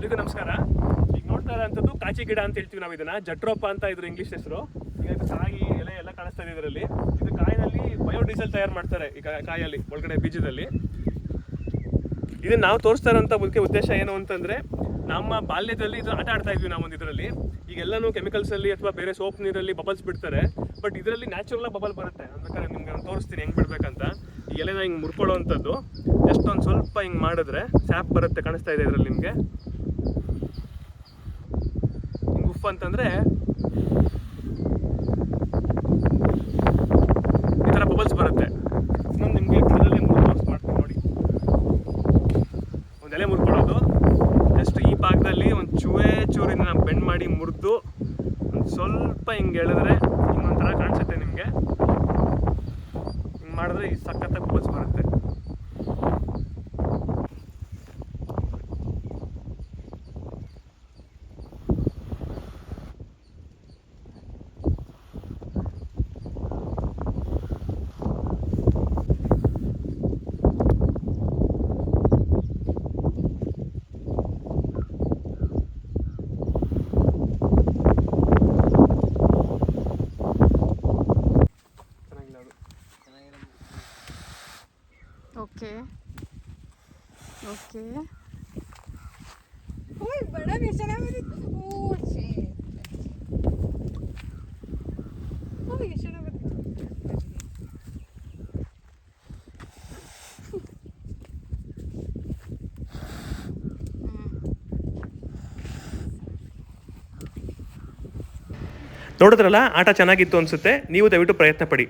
ಎಲ್ರಿಗೂ ನಮಸ್ಕಾರ. ಈಗ ನೋಡ್ತಾ ಇರೋಂಥದ್ದು ಕಾಚಿ ಗಿಡ ಅಂತ ಹೇಳ್ತೀವಿ ನಾವು ಇದನ್ನ. ಜಟ್ರೋಪ ಅಂತ ಇದ್ರ ಇಂಗ್ಲಿಷ್ ಹೆಸರು. ಈಗ ಕಾಯಿ, ಎಲೆ ಎಲ್ಲ ಕಾಣಿಸ್ತಾ ಇದೆ ಇದರಲ್ಲಿ. ಇದು ಕಾಯಿನಲ್ಲಿ ಬಯೋಡೀಸೆಲ್ ತಯಾರು ಮಾಡ್ತಾರೆ ಈಗ ಕಾಯಲ್ಲಿ, ಒಳಗಡೆ ಬೀಜದಲ್ಲಿ. ಇದನ್ನ ನಾವು ತೋರಿಸ್ತಾ ಇರೋಂಥ ಮುಖ್ಯ ಉದ್ದೇಶ ಏನು ಅಂತಂದ್ರೆ, ನಮ್ಮ ಬಾಲ್ಯದಲ್ಲಿ ಇದು ಆಟ ಆಡ್ತಾ ಇದ್ವಿ ನಾವು ಇದರಲ್ಲಿ. ಈಗೆಲ್ಲನೂ ಕೆಮಿಕಲ್ಸ್ ಅಲ್ಲಿ ಅಥವಾ ಬೇರೆ ಸೋಪ್ ನೀರಲ್ಲಿ ಬಬಲ್ಸ್ ಬಿಡ್ತಾರೆ. ಬಟ್ ಇದರಲ್ಲಿ ನ್ಯಾಚುರಲ್ ಬಬಲ್ ಬರುತ್ತೆ. ಅಂದ್ರೆ ನಿಮ್ಗೆ ನಾನು ತೋರಿಸ್ತೀನಿ ಹೆಂಗ್ ಬಿಡ್ಬೇಕಂತ. ಈ ಎಲೆನ ಹಿಂಗೆ ಮುರ್ಕೊಳ್ಳೋವಂಥದ್ದು ಜಸ್ಟ್ ಒಂದು ಸ್ವಲ್ಪ ಹಿಂಗೆ ಮಾಡಿದ್ರೆ ಸ್ಯಾಪ್ ಬರುತ್ತೆ ಕಾಣಿಸ್ತಾ ಇದೆ ಇದರಲ್ಲಿ ನಿಮಗೆ. ಉಫ್ ಅಂತಂದ್ರೆ ಈ ಥರ ಬಬಲ್ಸ್ ಬರುತ್ತೆ. ಇನ್ನೊಂದು ನಿಮಗೆ ಗಿಡದಲ್ಲಿ ಮುರ್ಕೊಂಡು ಮಾಡ್ತೀನಿ ನೋಡಿ. ಒಂದು ಎಲೆ ಮುರ್ಕೊಳ್ಳೋದು. ಜಸ್ಟ್ ಈ ಭಾಗದಲ್ಲಿ ಒಂದು ಚೂವೇ ಚೂರಿನ ಬೆಂಡ್ ಮಾಡಿ ಮುರಿದು ಒಂದು ಸ್ವಲ್ಪ ಹಿಂಗೆ ಎಳೆದ್ರೆ ಇನ್ನೊಂಥರ ಕಾಣಿಸುತ್ತೆ ನಿಮಗೆ. ಹಿಂಗೆ ಮಾಡಿದ್ರೆ ಈ ಸಖತ್ತಾಗಿ ಬಬಲ್ಸ್ ಬರುತ್ತೆ. ಓಕೆ. ಓಕೆ. ನೋಡಿದ್ರಲ್ಲ ಆಟ ಚೆನ್ನಾಗಿತ್ತು ಅನ್ಸುತ್ತೆ. ನೀವು ದಯವಿಟ್ಟು ಪ್ರಯತ್ನ ಪಡಿ.